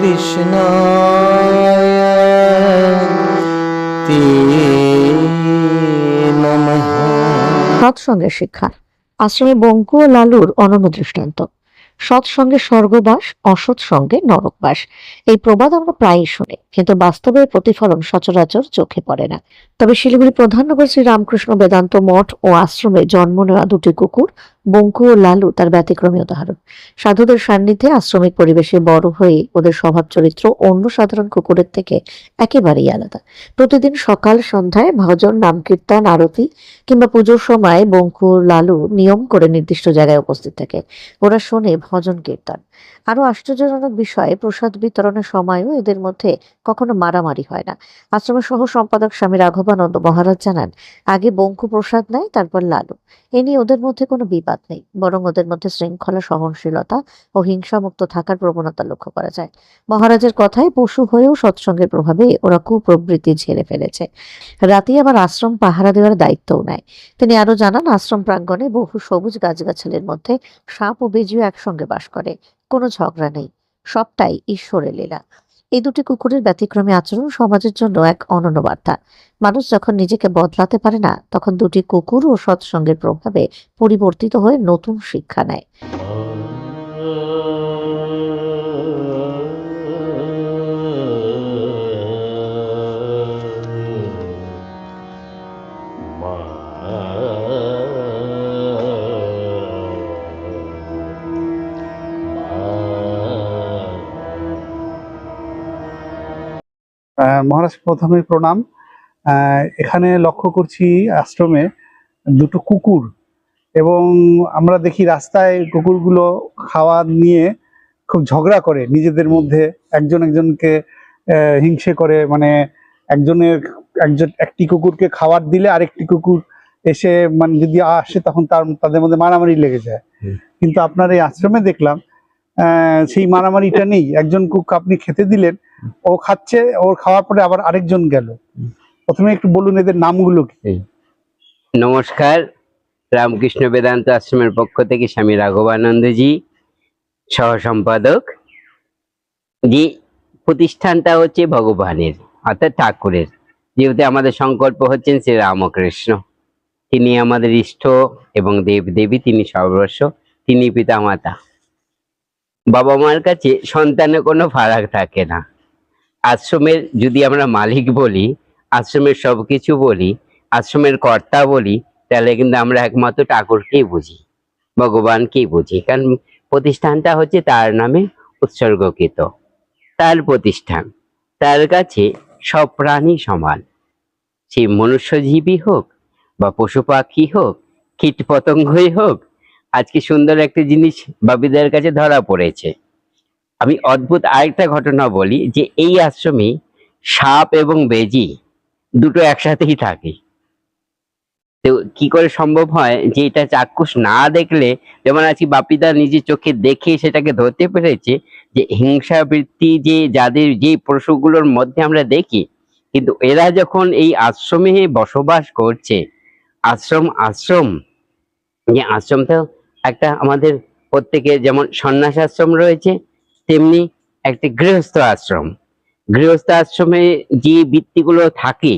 कृष्णाय ते नमः সৎসঙ্গের শিক্ষা আশ্রমে বঙ্কু ও লালুর অনন্য দৃষ্টান্ত সৎসঙ্গে স্বর্গবাস অসৎ সঙ্গে নরকবাস এই প্রবাদ আমরা প্রায়ই শুনি কিন্তু বাস্তবে এর প্রতিফলন সচরাচর চোখে পড়ে না তবে শিলিগুড়ি প্রধাননগর শ্রী রামকৃষ্ণ বেদান্ত মঠ ও আশ্রমে জন্ম নেওয়া দুটি কুকুর বঙ্কু ও লালু তার ব্যতিক্রমী উদাহরণ। সাধুদের সান্নিধ্যে আশ্রমিক পরিবেশে বড় হয়ে ওদের স্বভাব চরিত্র অন্য সাধারণ কুকুরের থেকে একেবারেই আলাদা। প্রতিদিন সকাল সন্ধ্যায় ভজন, নাম কীর্তন, আরতি কিংবা পুজোর সময় বঙ্কু লালু নিয়ম করে নির্দিষ্ট জায়গায় উপস্থিত থাকে। ওরা শোনে ভজন, কীর্তন। আরও আশ্চর্যজনক বিষয়ে, প্রসাদ বিতরণের সময়ও এদের মধ্যে কখনো মারামারি হয় না। আশ্রমের সহ সম্পাদক স্বামী রাঘবানন্দ মহারাজ জানান, আগে বঙ্কু প্রসাদ নেয়, তারপর লালু। এ নিয়ে ওদের মধ্যে কোনো বিবাদ নেই, বরং ওদের মধ্যে শৃঙ্খলা, সহনশীলতা ও হিংসামুক্ত থাকার প্রবণতা লক্ষ্য করা যায়। মহারাজের কথায় পশু হয়েও সৎসঙ্গের প্রভাবে ওরা কুপ্রবৃত্তি ঝেড়ে ফেলেছে। রাতে আবার আশ্রম পাহারা দেওয়ার দায়িত্বও নেয়। তিনি আরও জানান, আশ্রম প্রাঙ্গণে বহু সবুজ গাছগাছালির মধ্যে সাপ ও বেজিও একসঙ্গে বাস করে। কোনো ঝগড়া নেই, সবটাই ঈশ্বরের লীলা। এই দুটি কুকুরের ব্যতিক্রমী আচরণ সমাজের জন্য এক অনন্য বার্তা। মানুষ যখন নিজেকে বদলাতে পারে না, তখন দুটি কুকুর ও সৎসঙ্গের প্রভাবে পরিবর্তিত হয়ে নতুন শিক্ষা নেয়। মহারাজ প্রথমে প্রণাম। এখানে লক্ষ্য করছি আশ্রমে দুটো কুকুর এবং আমরা দেখি রাস্তায় কুকুরগুলো খাওয়া নিয়ে খুব ঝগড়া করে নিজেদের মধ্যে একজন একজনকে হিংসে করে মানে একজনের একজন একটি কুকুরকে খাবার দিলে আরেকটি কুকুর এসে মানে যদি আসে তখন তার তাদের মধ্যে মারামারি লেগে যায়। কিন্তু আপনার এই আশ্রমে দেখলাম সেই মারামারিটা নেই। একজন কুক আপনি খেতে দিলেন, ও খাচ্ছে, ওর খাওয়ার পরে আবার আরেকজন গেল। প্রথমে একটু বলুন এদের নামগুলো কি? নমস্কার, রামকৃষ্ণ বেদান্ত আশ্রমের পক্ষ থেকে স্বামী রাঘবানন্দজি সহ সম্পাদক যে প্রতিষ্ঠানটা হচ্ছে ভগবানের, অর্থাৎ ঠাকুরের। যেহেতু আমাদের সংকল্প হচ্ছেন শ্রী রামকৃষ্ণ। তিনি আমাদের ইষ্ট এবং দেব দেবী তিনি সর্বস্ব, তিনি পিতা মাতা বাবা মার কাছে সন্তানের কোনো ফারাক থাকে না। আশ্রমের যদি আমরা মালিক বলি, আশ্রমের সব কিছু বলি, আশ্রমের কর্তা বলি, তাহলে কিন্তু আমরা একমাত্র ঠাকুরকেই বুঝি, ভগবানকেই বুঝি। কারণ প্রতিষ্ঠানটা হচ্ছে তার নামে উৎসর্গকৃত, তার প্রতিষ্ঠান, তার কাছে সব প্রাণী সমান। সে মনুষ্যজীবী হোক বা পশু পাখি হোক কীট পতঙ্গই হোক আজকে সুন্দর একটা জিনিস বাবিদের কাছে ধরা পড়েছে। আমি অদ্ভুত আরেকটা ঘটনা বলি যে এই আশ্রমে সাপ এবং বেজি দুটো একসাথেই থাকে। তো কি করে সম্ভব হয় যে এটা চাক্ষুষ না দেখলে, যেমন আজকে বাপিদা নিজের চোখে দেখে সেটাকে ধরতে পেরেছে যে হিংসা বৃত্তি যে যাদের যে পশুগুলোর মধ্যে আমরা দেখি, কিন্তু এরা যখন এই আশ্রমে বসবাস করছে, আশ্রম আশ্রম, যে আশ্রমটা একটা আমাদের প্রত্যেকের যেমন সন্ন্যাস আশ্রম রয়েছে, তেমনি একটি গৃহস্থ আশ্রম। গৃহস্থ আশ্রমে যে বৃত্তিগুলো থাকে,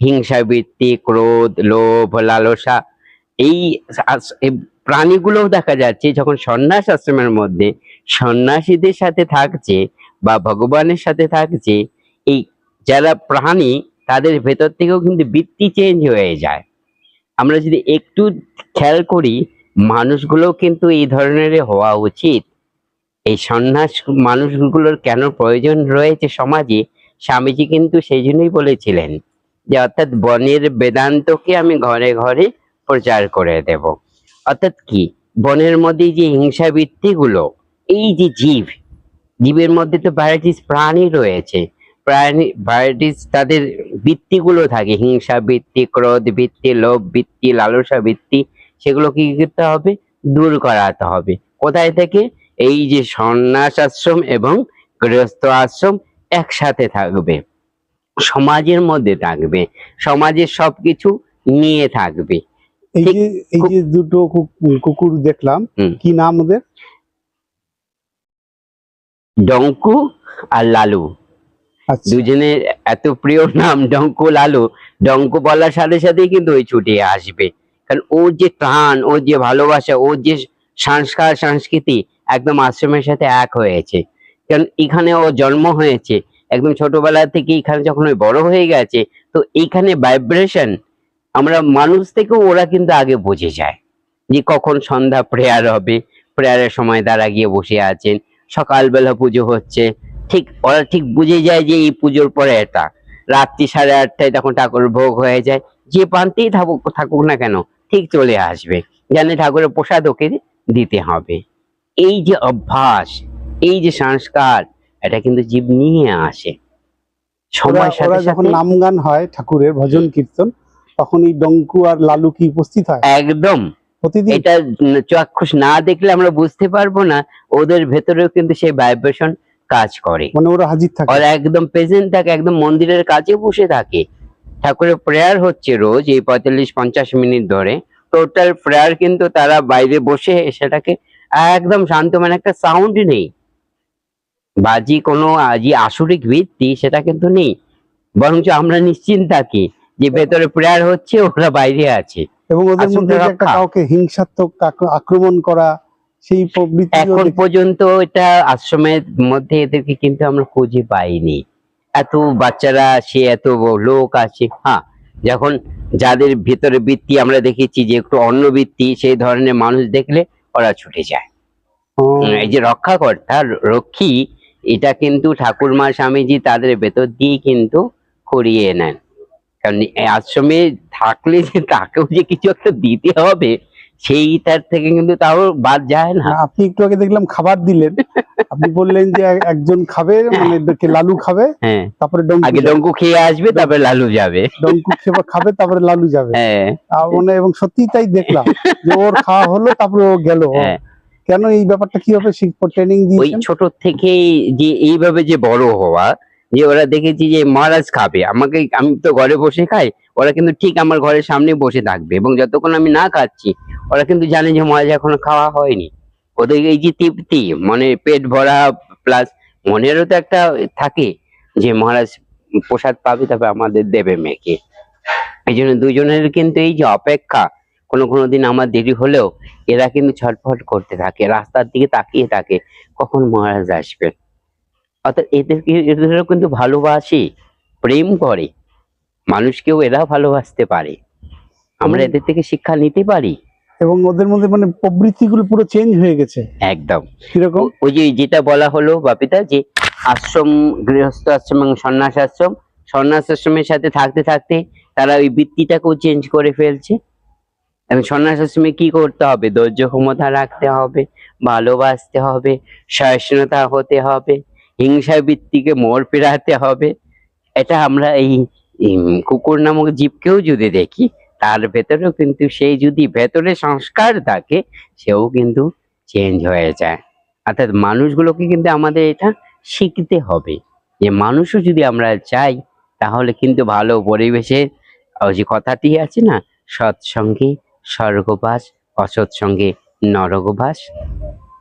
হিংসা বৃত্তি, ক্রোধ, লোভ, লালসা, এই প্রাণীগুলোও দেখা যাচ্ছে যখন সন্ন্যাস আশ্রমের মধ্যে সন্ন্যাসীদের সাথে থাকছে বা ভগবানের সাথে থাকছে, এই যারা প্রাণী তাদের ভেতর থেকেও কিন্তু বৃত্তি চেঞ্জ হয়ে যায়। আমরা যদি একটু খেয়াল করি মানুষগুলো কিন্তু এই ধরনের হওয়া উচিত। এই সন্ন্যাস মানুষগুলোর কেন প্রয়োজন রয়েছে সমাজে? স্বামীজি কিন্তু সেই জন্যই বলেছিলেন যে, অর্থাৎ বনের বেদান্তকে আমি ঘরে ঘরে প্রচার করে দেব। অর্থাৎ কি? বনের মধ্যে যে হিংসা বৃত্তিগুলো এই যে জীব, জীবের মধ্যে তো ভ্যারাইটিস প্রাণী রয়েছে। প্রাণী, ভ্যারাইটিস তাদের বৃত্তিগুলো থাকে। হিংসা বৃত্তি ক্রোধ বৃত্তি লোভ বৃত্তি লালসা বৃত্তি সেগুলো কি করতে হবে? দূর করাতে হবে। কোথায় থেকে? এই যে সন্ন্যাস আশ্রম এবং গৃহস্থ আশ্রম একসাথে থাকবে। সমাজের মধ্যে থাকবে। সমাজের সবকিছু নিয়ে থাকবে। এই যে এই যে দুটো কুকুর দেখলাম কি নাম ওদের? ডঙ্কু আর লালু। আচ্ছা। দুজনের এত প্রিয় নাম ডঙ্কু লালু। ডঙ্কু বলার সাথে সাথেই কিন্তু ওই ছুটে আসবে। কারণ ওর যে টান ওর যে ভালোবাসা ওর যে সংস্কার, সংস্কৃতি একদম আশ্রমের সাথে এক হয়েছে। কারণ এখানে ও জন্ম হয়েছে, একদম ছোটবেলা থেকে এখানে যখন ওই বড় হয়ে গেছে, তো এইখানে ভাইব্রেশন আমরা মানুষ থেকেও ওরা কিন্তু আগে বুঝে যায় যে কখন সন্ধ্যা প্রেয়ার হবে প্রেয়ারের সময় তারা গিয়ে বসে আছেন, সকালবেলা পুজো হচ্ছে, ঠিক ওরা ঠিক বুঝে যায় যে এই পুজোর পরে এটা। রাত্রি সাড়ে আটটায় তখন ঠাকুর ভোগ হয়ে যায় যে প্রান্তেই থাকুক থাকুক না কেন ঠিক চলে আসবে। জানে ঠাকুরের প্রসাদ ওকে দিতে হবে। এই যে অভ্যাস এই যে সংস্কার এটা কিন্তু জীব নিয়ে আসে। ওরা সময়ের সাথে যখন নাম গান হয় ঠাকুরের ভজন কীর্তন তখন এই ডঙ্কু আর লালু কি উপস্থিত হয়? একদম। প্রতিদিন? এটা চাক্ষুষ না দেখলে আমরা বুঝতে পারব না ওদের ভেতরেও কিন্তু সেই ভাইব্রেশন কাজ করে। মানে ওরা হাজির থাকে। ওরা একদম প্রেজেন্ট থাকে একদম মন্দিরের কাছে বসে থাকে। ঠাকুরের প্রেয়ার হচ্ছে রোজ এই পঁয়তাল্লিশ পঞ্চাশ মিনিট ধরে। টোটাল প্রেয়ার কিন্তু তারা বাইরে বসে সেটাকে একদম শান্ত মানে একটা সাউন্ড নেই। বাজি কোনো আজি আসরিক ভিত্তি সেটা কিন্তু নেই। বরঞ্চ আমরা নিশ্চিন্ত থাকি যে ভেতরে প্রেয়ার হচ্ছে ওরা বাইরে আছে। এবং ওদের মধ্যে একটা কাউকে হিংসাত্মক আক্রমণ করা সেই এখন পর্যন্ত এটা আশ্রমের মধ্যে এদেরকে কিন্তু আমরা খুঁজে পাইনি। এত বাচ্চারা আসে এত লোক আছে হ্যাঁ যখন যাদের ভিতরে বৃত্তি আমরা দেখেছি যে একটু অন্য বৃত্তি সেই ধরনের মানুষ দেখলে ওরা ছুটে যায়। এই যে রক্ষাকর্তা রক্ষী এটা কিন্তু ঠাকুরমা স্বামীজি তাদের ভেতর দিয়ে কিন্তু করিয়ে নেন। কারণ আশ্রমে থাকলে যে তাকেও যে কিছু একটা দিতে হবে সেইটার থেকে কিন্তু তাও বাদ যায় না। হ্যাঁ, আপনি একটু আগে দেখলাম খাবার দিলেন। আপনি বললেন যে একজন খাবে মানে কে লালু খাবে হ্যাঁ। তারপরে আগে। ডঙ্কু খেয়ে আসবে তারপরে লালু যাবে। ডঙ্কু খেয়ে খাবে তারপরে লালু যাবে। হ্যাঁ। মানে এবং সত্যি তাই দেখলাম যে ওর খাওয়া হলো তারপরে ও গেল। হ্যাঁ। কেন এই ব্যাপারটা কীভাবে ট্রেনিং ওই ছোট থেকে যে এইভাবে যে বড় হওয়া যে ওরা দেখেছি যে মহারাজ খাবে আমাকে আমি তো ঘরে বসে খাই ওরা কিন্তু ঠিক আমার ঘরের সামনে বসে থাকবে এবং যতক্ষণ আমি না খাচ্ছি ওরা কিন্তু জানে যে মহারাজ এখনও খাওয়া হয়নি। ওদের এই যে তৃপ্তি মানে পেট ভরা প্লাস মনেরও তো একটা থাকে যে মহারাজ প্রসাদ পাবে তবে আমাদের দেবে মেয়েকে। এই জন্য দুজনের কিন্তু এই যে অপেক্ষা কোনো কোনো দিন আমার দেরি হলেও এরা কিন্তু ছটফট করতে থাকে রাস্তার দিকে তাকিয়ে থাকে কখন মহারাজ আসবেন। অর্থাৎ এদেরকে এদেরও কিন্তু ভালোবাসে প্রেম করে। মানুষকেও এরা ভালোবাসতে পারে। আমরা এদের থেকে শিক্ষা নিতে পারি। এবং ওদের মধ্যে মানে প্রবৃত্তিগুলো পুরো চেঞ্জ হয়ে গেছে। একদম। কীরকম? ওই যে যেটা বলা হলো বাপিতা যে আশ্রম গৃহস্থ আশ্রম এবং সন্ন্যাস আশ্রম সন্ন্যাস আশ্রমের সাথে থাকতে থাকতে তারা ওই বৃত্তিটাকেও চেঞ্জ করে ফেলছে। এবং সন্ন্যাস আশ্রমে কি করতে হবে? ধৈর্য ক্ষমতা রাখতে হবে ভালোবাসতে হবে সহিষ্ণুতা হতে হবে হিংসা বৃত্তিকে মোড় ফেরাতে হবে। এটা আমরা এই কুকুর নামক জীবকেও যদি দেখি তার ভেতরেও কিন্তু সেই যদি ভেতরে সংস্কার থাকে, সেও কিন্তু চেঞ্জ হয়ে যায়। অর্থাৎ মানুষগুলোকে কিন্তু আমাদের এটা শিখতে হবে। যে মানুষও যদি আমরা চাই, তাহলে কিন্তু ভালো পরিবেশে যে কথাটি আছে না, সৎসঙ্গে স্বর্গবাস, অসৎসঙ্গে নরকবাস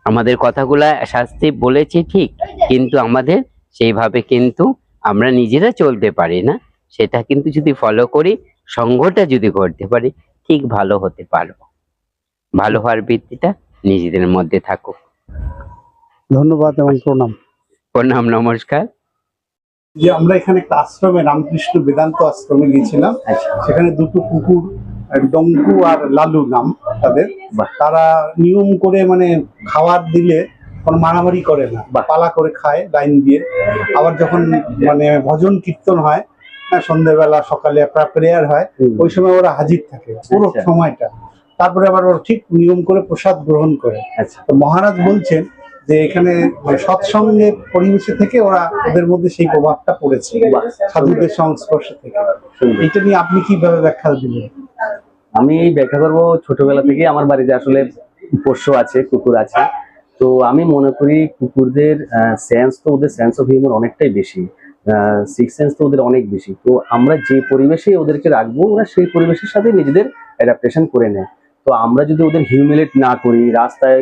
আমাদের কথাগুলা শাস্তি বলেছে ঠিক, কিন্তু আমাদের সেইভাবে কিন্তু আমরা নিজেরা চলতে পারি না। সেটা কিন্তু যদি ফলো করি সঙ্গটা যদি করতে পারি ঠিক ভালো হতে পারব। ভালো হওয়ার ভিত্তিটা নিজেদের মধ্যে থাকুক। ধন্যবাদ এবং প্রণাম। প্রণাম নমস্কার। যে আমরা এখানে একটা আশ্রমে রামকৃষ্ণ বেদান্ত আশ্রমে গিয়েছিলাম। আচ্ছা। সেখানে দুটো কুকুর ডঙ্কু আর লালু নাম তাদের। তারা নিয়ম করে মানে খাবার দিলে কোনো মারামারি করে না। বাহ। পালা করে খায় লাইন দিয়ে। আবার যখন মানে ভজন কীর্তন হ্যাঁ, সন্ধ্যেবেলা সকালে একটা প্রেয়ার হয় ওই সময় ওরা হাজির থাকে পুরো আচ্ছা। সময়টা। তারপরে আবার ওরা ঠিক নিয়ম করে প্রসাদ গ্রহণ করে। আচ্ছা। তো মহারাজ বলছেন যে এখানে মানে সৎসঙ্গে পরিবেশে থেকে ওরা ওদের মধ্যে সেই প্রভাবটা পড়েছে সাধুদের সংস্পর্শ থেকে। এটা নিয়ে আপনি কীভাবে ব্যাখ্যা দিলেন? আমি এই ব্যাখ্যা করব ছোটবেলা থেকে আমার বাড়িতে আসলে পোষ্য আছে কুকুর আছে। তো আমি মনে করি কুকুরদের সেন্স তো ওদের সেন্স অফ হিউমার অনেকটাই বেশি। সিক্স সেন্স তো ওদের অনেক বেশি। তো আমরা যে পরিবেশে ওদেরকে রাখব, ওরা সেই পরিবেশের সাথে নিজেদের অ্যাডাপ্টেশন করে নেয়। তো আমরা যদি ওদের হিউমিলেট না করি, রাস্তায়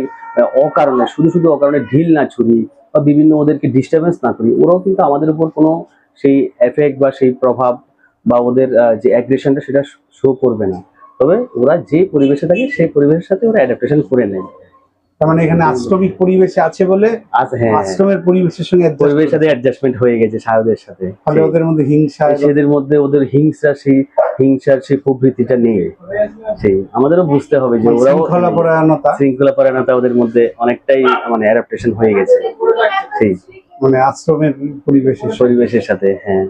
অকারণে, শুধু শুধু অকারণে ঢিল না ছুরি বা বিভিন্ন ওদেরকে ডিস্টারবেন্স না করি, ওরাও কিন্তু আমাদের উপর কোনো সেই এফেক্ট বা সেই প্রভাব বা ওদের যে অ্যাগ্রেশনটা সেটা শো করবে না। তবে ওরা যে পরিবেশে থাকে, সেই পরিবেশের সাথে ওরা অ্যাডাপ্টেশন করে নেয়। তার মানে এখানে আশ্রমিক পরিবেশে আছে বলে হ্যাঁ। আশ্রমের পরিবেশের সঙ্গে পরিবেশের সাথে অ্যাডজাস্টমেন্ট হয়ে গেছে সাহেবের সাথে। ফলে ওদের মধ্যে হিংসা সেদের মধ্যে ওদের হিংসা সেই হিংসার সেই প্রবৃত্তিটা নেই। সেই আমাদেরও বুঝতে হবে যে ওরাও শৃঙ্খলা পরায়ণতা শৃঙ্খলা পরায়ণতা ওদের মধ্যে অনেকটাই মানে অ্যাডাপ্টেশন হয়ে গেছে। সেই মানে আশ্রমের পরিবেশের পরিবেশের সাথে হ্যাঁ।